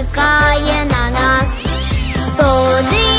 чекає на нас. Поди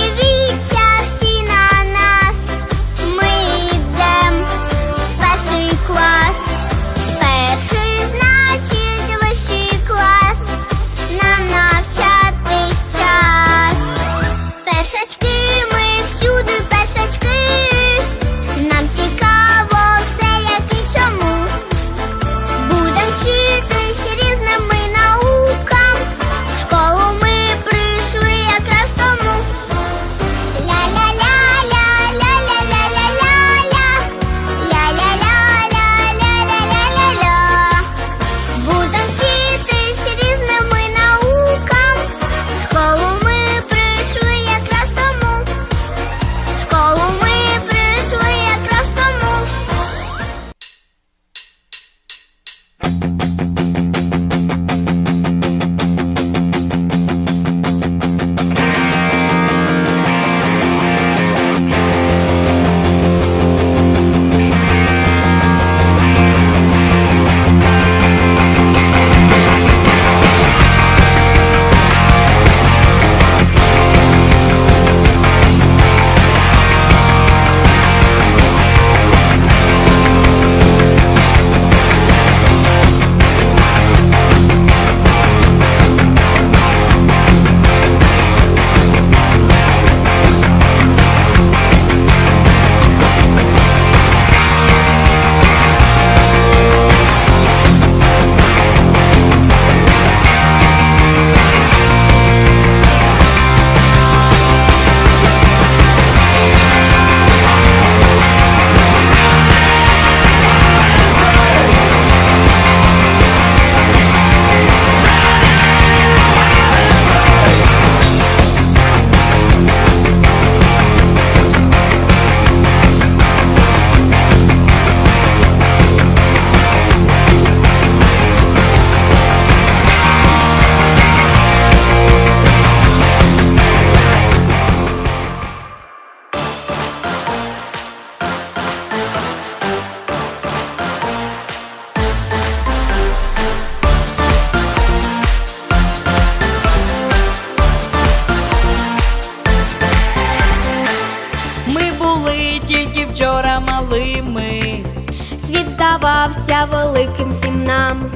здавався великим всім нам.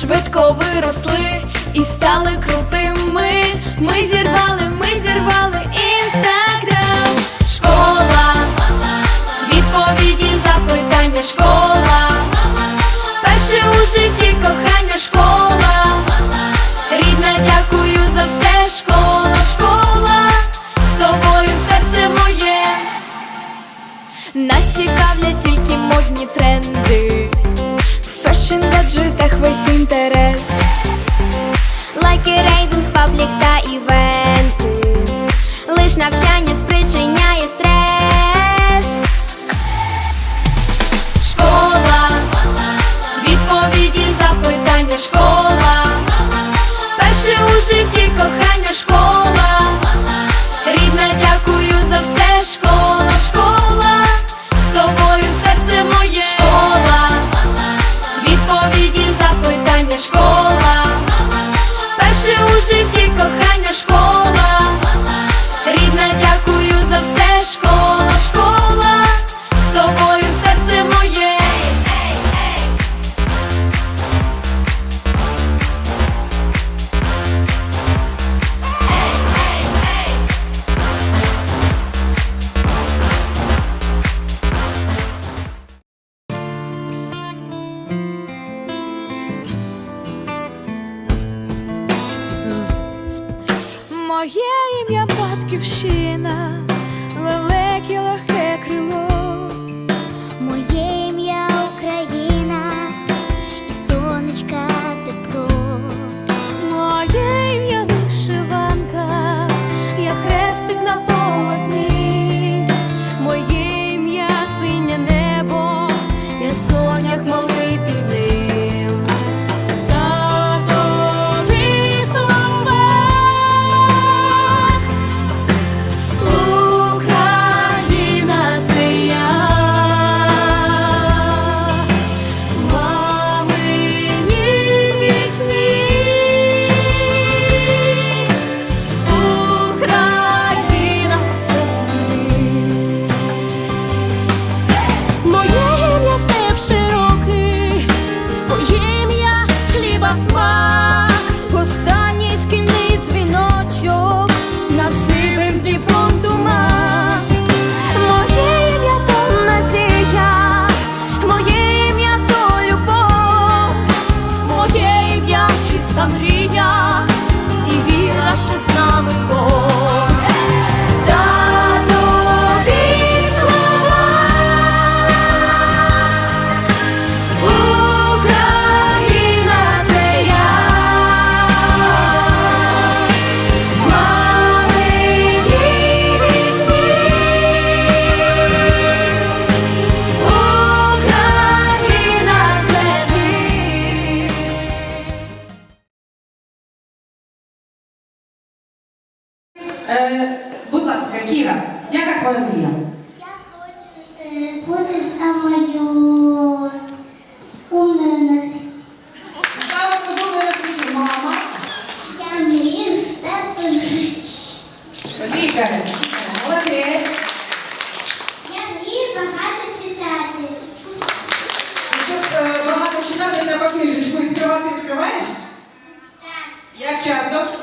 Швидко виросли і стали крутими. Ми зірвали, ми зірвали інстаграм, школа, відповіді, запитання, школа. Перше у житті. весь інтерес, лайки, рейтинг, паблік та івент. Як часто?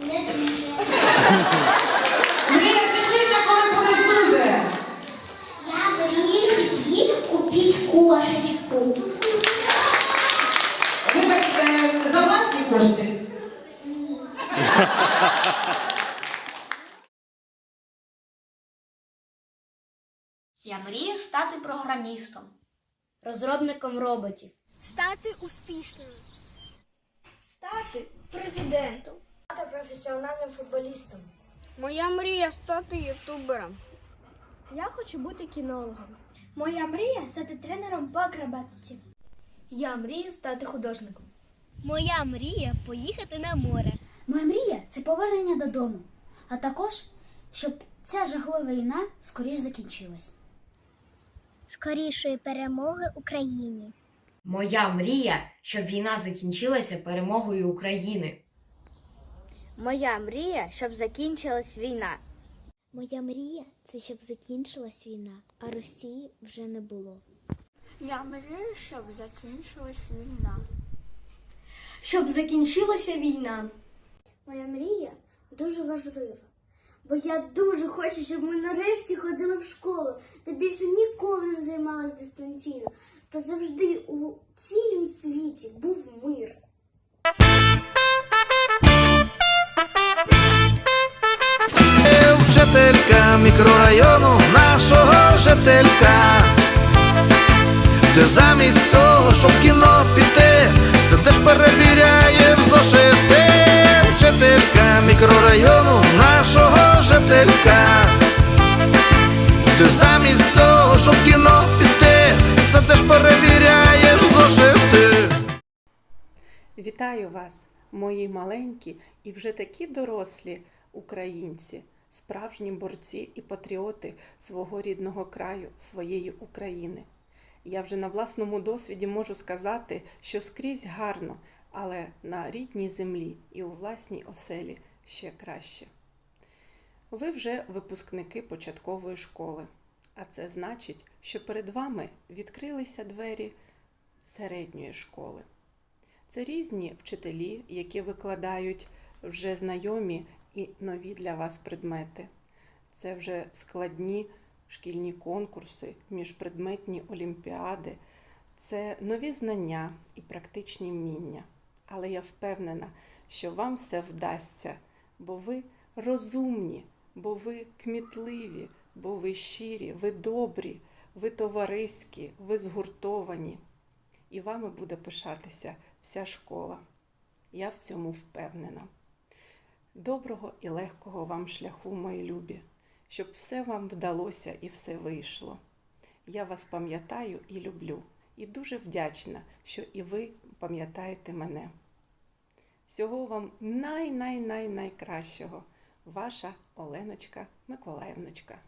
не дуже. Мрія здійсниться, коли будеш дуже. Я мрію собі купити кошечку. Вибачте, за власні кошти. Я мрію стати програмістом. розробником роботів. Стати успішною. Стати президентом. Стати професіональним футболістом. Моя мрія стати ютубером. Я хочу бути кінологом. Моя мрія стати тренером по акробатиці. Я мрію стати художником. Моя мрія поїхати на море. Моя мрія це повернення додому, а також, щоб ця жахлива війна скоріш закінчилась. Скорішої перемоги Україні. Моя мрія, щоб війна закінчилася перемогою України. Моя мрія, щоб закінчилась війна. Моя мрія це щоб закінчилась війна, а Росії вже не було. Я мрію, щоб закінчилась війна. Щоб закінчилася війна. Моя мрія дуже важлива, бо я дуже хочу, щоб ми нарешті ходили в школу та більше ніколи не займалися дистанційно. Та завжди у цілім світі був мир. Вчителька мікрорайону нашого жителька. Ти замість того, щоб в кіно піти, сидиш перевіряєш зошити. Сидиш перевіряєш зошити. Вітаю вас, мої маленькі і вже такі дорослі українці, справжні борці і патріоти свого рідного краю, своєї України. Я вже на власному досвіді можу сказати, що скрізь гарно, але на рідній землі і у власній оселі ще краще. Ви вже випускники початкової школи, а це значить, що перед вами відкрилися двері середньої школи. Це різні вчителі, які викладають вже знайомі і нові для вас предмети. Це вже складні шкільні конкурси, міжпредметні олімпіади, це нові знання і практичні вміння. Але я впевнена, що вам все вдасться, бо ви розумні, бо ви кмітливі, бо ви щирі, ви добрі, ви товариські, ви згуртовані і вами буде пишатися вся школа. Я в цьому впевнена. Доброго і легкого вам шляху, мої любі, щоб все вам вдалося і все вийшло. Я вас пам'ятаю і люблю, і дуже вдячна, що і ви пам'ятаєте мене. Всього вам най-най-най-найкращого, ваша Оленочка Миколаївночка.